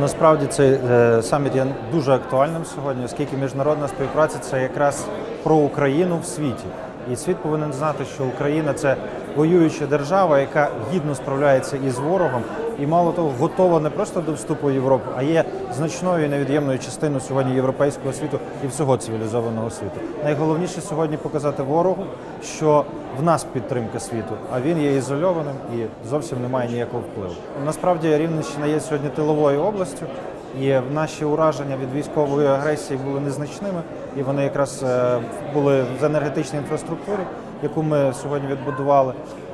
Насправді цей е, саміт є дуже актуальним сьогодні, оскільки міжнародна співпраця це якраз про Україну в світі. І світ повинен знати, що Україна це воююча держава, яка гідно справляється із ворогом, і мало того, готова не просто до вступу в Європу, а є значною і невід'ємною частиною сьогодні європейського світу і всього цивілізованого світу. Найголовніше сьогодні показати ворогу, що в нас підтримка світу, а він є ізольованим і зовсім не має ніякого впливу. Насправді Рівненщина є сьогодні тиловою областю. І наші ураження від військової агресії були незначними, і вони якраз е, були з енергетичній інфраструктурі, яку ми сьогодні відбудували.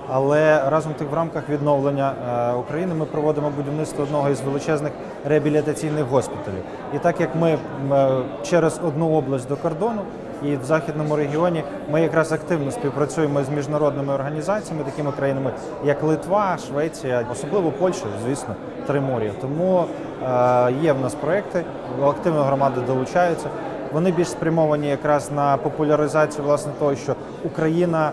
Але разом тих в рамках відновлення е, України ми проводимо будівництво одного із величезних реабілітаційних госпіталів. І так як ми е, через одну область до кордону і в західному регіоні ми якраз активно співпрацюємо з міжнародними організаціями, такими країнами як Литва, Швеція, особливо Польща, звісно, Тримор'я. Тому е, є в нас проекти, активно громади долучаються. Вони більш спрямовані якраз на популяризацію власне того, що Україна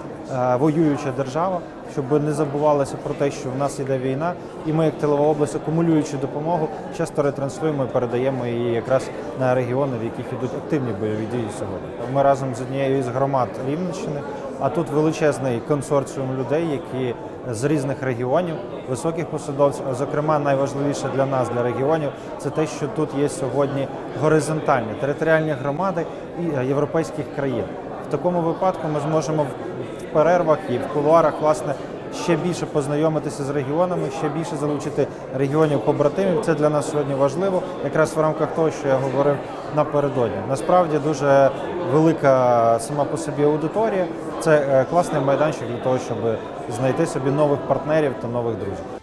воююча держава, щоб не забувалося про те, що в нас іде війна, і ми, як тилова область, акумулюючи допомогу, часто ретранслюємо і передаємо її якраз на регіони, в яких ідуть активні бойові дії сьогодні. Ми разом з однією з громад Рівненщини, а тут величезний консорціум людей, які з різних регіонів, високих посадовців. Зокрема, найважливіше для нас, для регіонів, це те, що тут є сьогодні горизонтальні територіальні громади і е, європейських країн. В такому випадку ми зможемо в перервах і в кулуарах власне ще більше познайомитися з регіонами, ще більше залучити регіонів побратимів. Це для нас сьогодні важливо, якраз в рамках того, що я говорив напередодні. Насправді дуже велика сама по собі аудиторія. Це е, класний майданчик для того, щоб знайти собі нових партнерів та нових друзів.